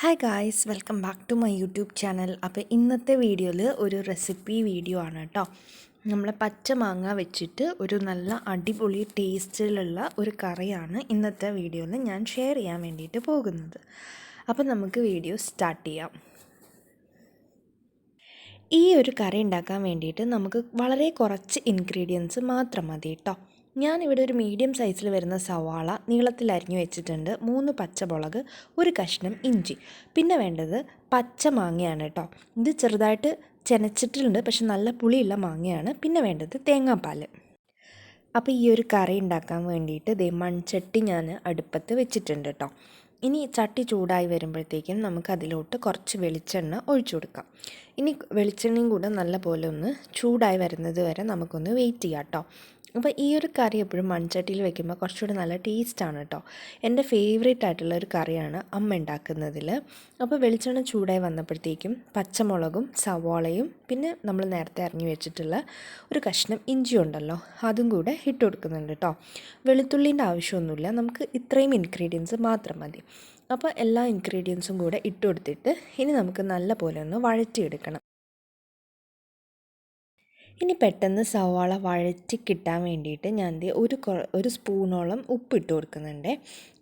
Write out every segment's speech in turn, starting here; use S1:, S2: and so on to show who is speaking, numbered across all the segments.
S1: Hi guys welcome back to my YouTube channel അപ്പോൾ ഇന്നത്തെ വീഡിയോയിൽ ഒരു റെസിപ്പി വീഡിയോ ആണ് കേട്ടോ നമ്മൾ പച്ചമാങ്ങ വെച്ചിട്ട് ഒരു നല്ല അടിപൊളി ടേസ്റ്റിലുള്ള ഒരു കറിയാണ് ഇന്നത്തെ വീഡിയോയിൽ ഞാൻ ഷെയർ ചെയ്യാൻ വേണ്ടിയിട്ട് പോകുന്നത്. അപ്പോൾ നമുക്ക് വീഡിയോ സ്റ്റാർട്ട് ചെയ്യാം. ഈ ഒരു കറി ഉണ്ടാക്കാൻ വേണ്ടിയിട്ട് നമുക്ക് വളരെ കുറച്ച് ഇൻഗ്രീഡിയൻസ് മാത്രം മതി കേട്ടോ ഞാനിവിടെ ഒരു മീഡിയം സൈസിൽ വരുന്ന സവാള നീളത്തിൽ അരിഞ്ഞു വെച്ചിട്ടുണ്ട്. മൂന്ന് പച്ചമുളക് ഒരു കഷ്ണം ഇഞ്ചി. പിന്നെ വേണ്ടത് പച്ച മാങ്ങയാണ് കേട്ടോ. ഇത് ചെറുതായിട്ട് ചെനച്ചിട്ടുണ്ട് പക്ഷെ നല്ല പുളിയുള്ള മാങ്ങയാണ്. പിന്നെ വേണ്ടത് തേങ്ങാപ്പാൽ അപ്പോൾ ഈ ഒരു കറി ഉണ്ടാക്കാൻ വേണ്ടിയിട്ട് ദേ മൺചട്ടി ഞാൻ അടുപ്പത്ത് വെച്ചിട്ടുണ്ട് കേട്ടോ. ഇനി ചട്ടി ചൂടായി വരുമ്പോഴത്തേക്കും നമുക്ക് അതിലോട്ട് കുറച്ച് വെളിച്ചെണ്ണ ഒഴിച്ചു കൊടുക്കാം. ഇനി വെളിച്ചെണ്ണയും കൂടെ നല്ല പോലെ ഒന്ന് ചൂടായി വരുന്നത് വരെ നമുക്കൊന്ന് വെയിറ്റ് ചെയ്യാം കേട്ടോ. അപ്പോൾ ഈ ഒരു കറി എപ്പോഴും മൺചട്ടിയിൽ വെക്കുമ്പോൾ കുറച്ചുകൂടി നല്ല ടേസ്റ്റാണ് കേട്ടോ എന്റെ ഫേവറേറ്റ് ആയിട്ടുള്ള ഒരു കറിയാണ് അമ്മ ഉണ്ടാക്കുന്നതിൽ അപ്പോൾ വെളിച്ചെണ്ണ ചൂടായി വന്നപ്പോഴത്തേക്കും പച്ചമുളകും സവാളയും പിന്നെ നമ്മൾ നേരത്തെ ഇറങ്ങി വെച്ചിട്ടുള്ള ഒരു കഷ്ണം ഇഞ്ചി ഉണ്ടല്ലോ അതും കൂടെ ഇട്ട് കൊടുക്കുന്നുണ്ട് കേട്ടോ വെളുത്തുള്ളീന്റെ ആവശ്യമൊന്നുമില്ല നമുക്ക് ഇത്രയും ഇൻഗ്രീഡിയൻസ് മാത്രം മതി. അപ്പോൾ എല്ലാ ഇൻഗ്രീഡിയൻസും കൂടെ ഇട്ട് കൊടുത്തിട്ട് ഇനി നമുക്ക് നല്ല പോലെ ഒന്ന് വഴറ്റിയെടുക്കണം. ഇനി പെട്ടെന്ന് സവാള വഴറ്റി കിട്ടാൻ വേണ്ടിയിട്ട് ഞാൻ എന്ത് ഒരു ഒരു സ്പൂണോളം ഉപ്പ് ഇട്ട് കൊടുക്കുന്നുണ്ട്.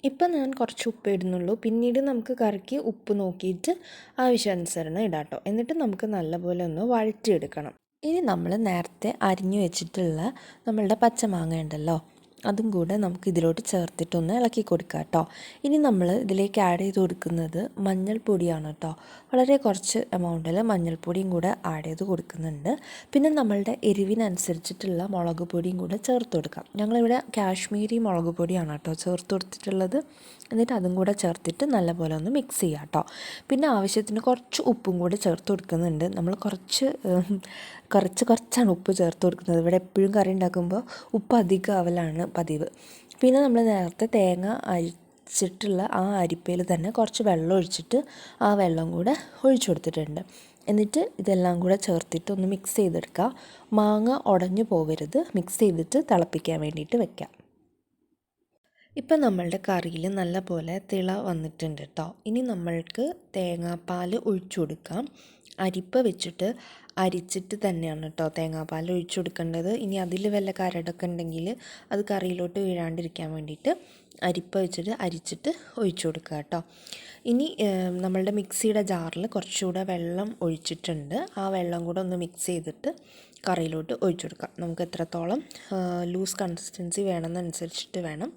S1: ഇപ്പം ഞാൻ കുറച്ച് ഉപ്പ് ഇടുന്നുള്ളൂ. പിന്നീട് നമുക്ക് കറിക്ക് ഉപ്പ് നോക്കിയിട്ട് ആവശ്യാനുസരണം ഇടാട്ടോ എന്നിട്ട് നമുക്ക് നല്ലപോലെ ഒന്ന് വഴറ്റിയെടുക്കണം. ഇനി നമ്മൾ നേരത്തെ അരിഞ്ഞു വെച്ചിട്ടുള്ള നമ്മളുടെ പച്ചമാങ്ങ ഉണ്ടല്ലോ അതും കൂടെ നമുക്ക് ഇതിലോട്ട് ചേർത്തിട്ടൊന്ന് ഇളക്കി കൊടുക്കുക കേട്ടോ. ഇനി നമ്മൾ ഇതിലേക്ക് ആഡ് ചെയ്ത് കൊടുക്കുന്നത് മഞ്ഞൾപ്പൊടിയാണ് കേട്ടോ. വളരെ കുറച്ച് എമൗണ്ടിൽ മഞ്ഞൾപ്പൊടിയും കൂടെ ആഡ് ചെയ്ത് കൊടുക്കുന്നുണ്ട്. പിന്നെ നമ്മളുടെ എരിവിനനുസരിച്ചിട്ടുള്ള മുളക് പൊടിയും കൂടെ ചേർത്ത് കൊടുക്കാം. ഞങ്ങളിവിടെ കാശ്മീരി മുളക് പൊടിയാണ് കേട്ടോ ചേർത്ത് കൊടുത്തിട്ടുള്ളത്. എന്നിട്ട് അതും കൂടെ ചേർത്തിട്ട് നല്ലപോലെ ഒന്ന് മിക്സ് ചെയ്യാം കേട്ടോ. പിന്നെ ആവശ്യത്തിന് കുറച്ച് ഉപ്പും കൂടെ ചേർത്ത് കൊടുക്കുന്നുണ്ട്. നമ്മൾ കുറച്ച് കുറച്ച് കുറച്ചാണ് ഉപ്പ് ചേർത്ത് കൊടുക്കുന്നത്. ഇവിടെ എപ്പോഴും കറി ഉണ്ടാക്കുമ്പോൾ ഉപ്പ് അധികം ആവലാണ്. പതിവ്. പിന്നെ നമ്മൾ നേരത്തെ തേങ്ങ അരിച്ചിട്ടുള്ള ആ അരിപ്പയിൽ തന്നെ കുറച്ച് വെള്ളം ഒഴിച്ചിട്ട് ആ വെള്ളം കൂടെ ഒഴിച്ചു കൊടുത്തിട്ടുണ്ട്. എന്നിട്ട് ഇതെല്ലാം കൂടെ ചേർത്തിട്ട് ഒന്ന് മിക്സ് ചെയ്തെടുക്കുക മാങ്ങ ഉടഞ്ഞു പോകരുത്. മിക്സ് ചെയ്തിട്ട് തിളപ്പിക്കാൻ വേണ്ടിയിട്ട് വെക്കാം. ഇപ്പം നമ്മളുടെ കറിയിൽ നല്ല പോലെ തിള വന്നിട്ടുണ്ട് കേട്ടോ ഇനി നമ്മൾക്ക് തേങ്ങാപ്പാൽ ഒഴിച്ചു കൊടുക്കാം. അരിപ്പ വെച്ചിട്ട് അരിച്ചിട്ട് തന്നെയാണ് കേട്ടോ തേങ്ങാപ്പാൽ ഒഴിച്ചു കൊടുക്കേണ്ടത് ഇനി അതിൽ വല്ല കരടൊക്കെ ഉണ്ടെങ്കിൽ അത് കറിയിലോട്ട് വീഴാണ്ടിരിക്കാൻ വേണ്ടിയിട്ട് അരിപ്പ വെച്ചിട്ട് അരിച്ചിട്ട് ഒഴിച്ചു കൊടുക്കുക കേട്ടോ. ഇനി നമ്മളുടെ മിക്സിയുടെ ജാറിൽ കുറച്ചുകൂടെ വെള്ളം ഒഴിച്ചിട്ടുണ്ട്. ആ വെള്ളം കൂടെ ഒന്ന് മിക്സ് ചെയ്തിട്ട് കറിയിലോട്ട് ഒഴിച്ചു കൊടുക്കാം നമുക്ക് എത്രത്തോളം ലൂസ് കൺസിസ്റ്റൻസി വേണമെന്നനുസരിച്ചിട്ട് വേണം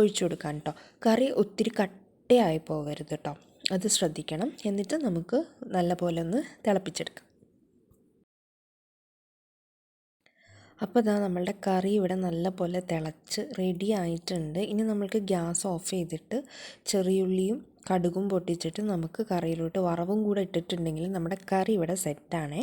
S1: ഒഴിച്ചു കൊടുക്കാൻ കേട്ടോ. കറി ഒത്തിരി കട്ടയായി പോകരുത് കേട്ടോ. അത് ശ്രദ്ധിക്കണം. എന്നിട്ട് നമുക്ക് നല്ല പോലെ ഒന്ന് തിളപ്പിച്ചെടുക്കാം. അപ്പോൾ ഇതാ നമ്മളുടെ കറി ഇവിടെ നല്ലപോലെ തിളച്ച് റെഡി ആയിട്ടുണ്ട്. ഇനി നമ്മൾക്ക് ഗ്യാസ് ഓഫ് ചെയ്തിട്ട് ചെറിയുള്ളിയും കടുകും പൊട്ടിച്ചിട്ട് നമുക്ക് കറിയിലോട്ട് വറവും കൂടെ ഇട്ടിട്ടുണ്ടെങ്കിൽ നമ്മുടെ കറി ഇവിടെ സെറ്റാണേ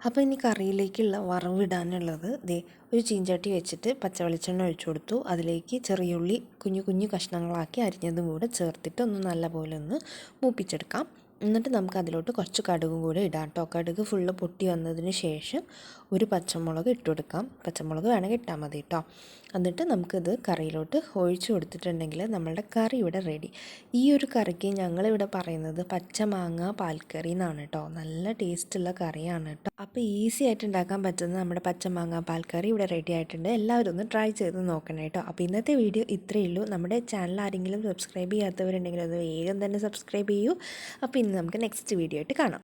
S1: അപ്പോൾ ഇനി കറിയിലേക്കുള്ള വറവിടാനുള്ളത് ദേ ഒരു ചീഞ്ചട്ടി വെച്ചിട്ട് പച്ച വെളിച്ചെണ്ണ ഒഴിച്ചു കൊടുത്തു. അതിലേക്ക് ചെറിയുള്ളി കുഞ്ഞു കുഞ്ഞു കഷ്ണങ്ങളാക്കി അരിഞ്ഞതും കൂടെ ചേർത്തിട്ട് ഒന്ന് നല്ലപോലെ ഒന്ന് മൂപ്പിച്ചെടുക്കാം. എന്നിട്ട് നമുക്ക് അതിലോട്ട് കുറച്ച് കടുകും കൂടി ഇടാം കേട്ടോ. കടുക് ഫുള്ള് പൊട്ടി വന്നതിന് ശേഷം ഒരു പച്ചമുളക് ഇട്ട് കൊടുക്കാം. പച്ചമുളക് വേണമെങ്കിൽ ഇട്ടാൽ മതി കേട്ടോ. എന്നിട്ട് നമുക്കിത് കറിയിലോട്ട് ഒഴിച്ചു കൊടുത്തിട്ടുണ്ടെങ്കിൽ നമ്മളുടെ കറി ഇവിടെ റെഡി ഈ ഒരു കറിക്ക് ഞങ്ങളിവിടെ പറയുന്നത് പച്ചമാങ്ങ പാൽക്കറി എന്നാണ് കേട്ടോ. നല്ല ടേസ്റ്റുള്ള കറിയാണ് കേട്ടോ. അപ്പോൾ ഈസി ആയിട്ട് ഉണ്ടാക്കാൻ പറ്റുന്ന നമ്മുടെ പച്ചമാങ്ങ പാൽക്കറി ഇവിടെ റെഡി ആയിട്ടുണ്ട്. എല്ലാവരും ഒന്ന് ട്രൈ ചെയ്ത് നോക്കണം കേട്ടോ. അപ്പോൾ ഇന്നത്തെ വീഡിയോ ഇത്രയേ ഉള്ളൂ. നമ്മുടെ ചാനൽ ആരെങ്കിലും സബ്സ്ക്രൈബ് ചെയ്യാത്തവരുണ്ടെങ്കിൽ അത് വേഗം തന്നെ സബ്സ്ക്രൈബ് ചെയ്യൂ. അപ്പോൾ ഇന്ന് നമുക്ക് നെക്സ്റ്റ് വീഡിയോ ആയിട്ട് കാണാം.